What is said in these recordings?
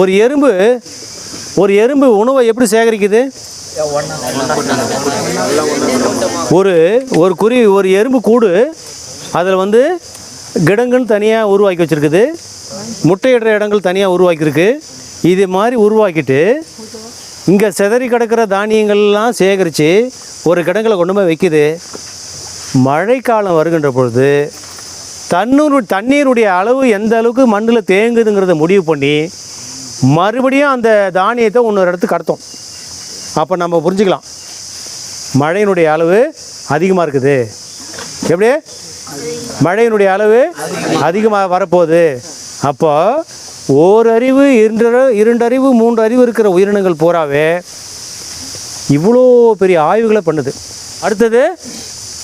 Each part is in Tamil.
ஒரு எறும்பு ஒரு எறும்பு உணவை எப்படி சேகரிக்குது? ஒரு ஒரு குருவி ஒரு எறும்பு கூடு அதில் வந்து கிடங்குன்னு தனியாக உருவாக்கி வச்சுருக்குது. முட்டையிடுற இடங்கள் தனியாக உருவாக்கியிருக்கு. இது மாதிரி உருவாக்கிட்டு இங்கே சிதறி கிடக்கிற தானியங்கள்லாம் சேகரித்து ஒரு கிடங்களை கொண்டு போய் வைக்குது. மழைக்காலம் வருகின்ற பொழுது தண்ணூர் தண்ணீருடைய அளவு எந்த அளவுக்கு மண்ணில் தேங்குதுங்கிறத முடிவு பண்ணி மறுபடியும் அந்த தானியத்தை இன்னொரு இடத்துக்கு கடத்தும். அப்போ நம்ம புரிஞ்சுக்கலாம். மழையினுடைய அளவு அதிகமாக இருக்குது. எப்படி? மழையினுடைய அளவு அதிகமாக வரப்போகுது. அப்போ ஓரறிவு இரண்டு இரண்டறிவு மூன்று அறிவு இருக்கிற உயிரினங்கள் பூராவே இவ்வளோ பெரிய ஆய்வுகளை பண்ணுது. அடுத்தது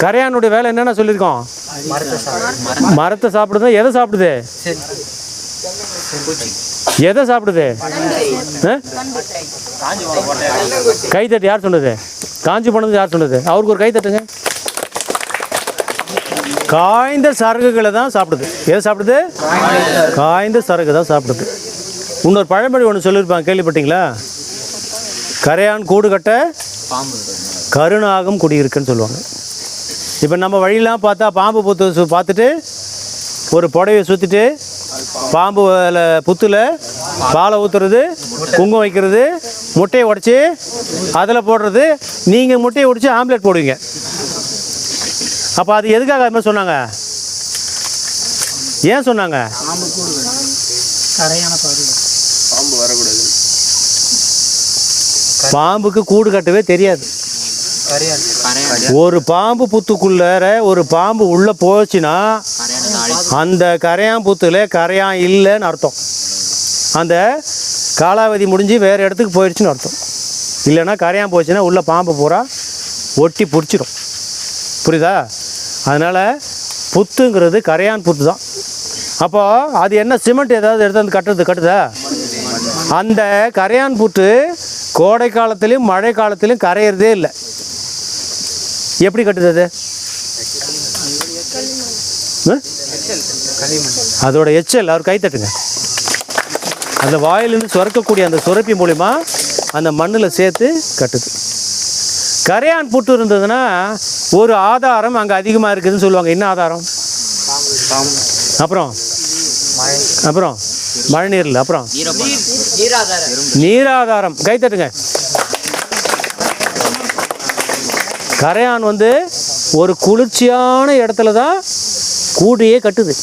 கரையானுடைய வேலை என்னென்ன சொல்லியிருக்கோம்? மரத்தை சாப்பிடுதா எதை சாப்பிடுது? எதை சாப்பிடுது? ஆ? கை தட்டு யார் சொன்னது? காஞ்சி போனது யார் சொன்னது? அவருக்கு ஒரு கை தட்டுங்க. காய்ந்த சரகுகளை தான் சாப்பிடுது. எதை சாப்பிடுது? காய்ந்த சரகு தான் சாப்பிடுது. இன்னொரு பழமொழி ஒன்று சொல்லியிருப்பாங்க கேள்விப்பட்டீங்களா? கரையான் கூடு கட்ட கருணாகம் குடியிருக்குன்னு சொல்லுவாங்க. இப்போ நம்ம வழியெல்லாம் பார்த்தா பாம்பு புத்து பார்த்துட்டு ஒரு புடவையை சுற்றிட்டு பாம்பு அதில் புத்தில் பாலை ஊற்றுறது குங்குமம் வைக்கிறது முட்டையை உடச்சி அதில் போடுறது. நீங்கள் முட்டையை உடைச்சி ஆம்லெட் போடுவீங்க. அப்போ அது எதுக்காக அது மாதிரி சொன்னாங்க? ஏன் சொன்னாங்க? பாம்புக்கு கூடு கட்டவே தெரியாது. கரையான ஒரு பாம்பு புத்துக்குள்ளார ஒரு பாம்பு உள்ளே போச்சுன்னா அந்த கரையான் புத்துல கரையான் இல்லைன்னு அர்த்தம். அந்த காலாவதி முடிஞ்சு வேறு இடத்துக்கு போயிடுச்சுன்னு அர்த்தம். இல்லைன்னா கரையான் போச்சுன்னா உள்ள பாம்பு பூரா ஒட்டி பிடிச்சிடும். புரியுதா? அதனால் புத்துங்கிறது கரையான் புத்து தான். அப்போது அது என்ன சிமெண்ட் ஏதாவது எடுத்து வந்து கட்டுறது கட்டுதா? அந்த கரையான் புட்டு கோடை காலத்துலேயும் மழை காலத்துலேயும் கரையிறதே இல்லை. எப்படி கட்டுது அது? அதோட எச்சல் அவர் கை தட்டுங்க. அந்த வாயிலிருந்து சுரக்கக்கூடிய அந்த சுரப்பி மூலிமா அந்த மண்ணில் சேர்த்து கட்டுது. கரையான் புட்டு இருந்ததுன்னா ஒரு ஆதாரம் அங்கே அதிகமாக இருக்குதுன்னு சொல்லுவாங்க. என்ன ஆதாரம்? அப்புறம்? அப்புறம்? மழை நீரில் அப்புறம்? நீராதாரம். கை தட்டுங்க. கரையான் வந்து ஒரு குளிர்ச்சியான இடத்துல தான் கூடையே கட்டுது.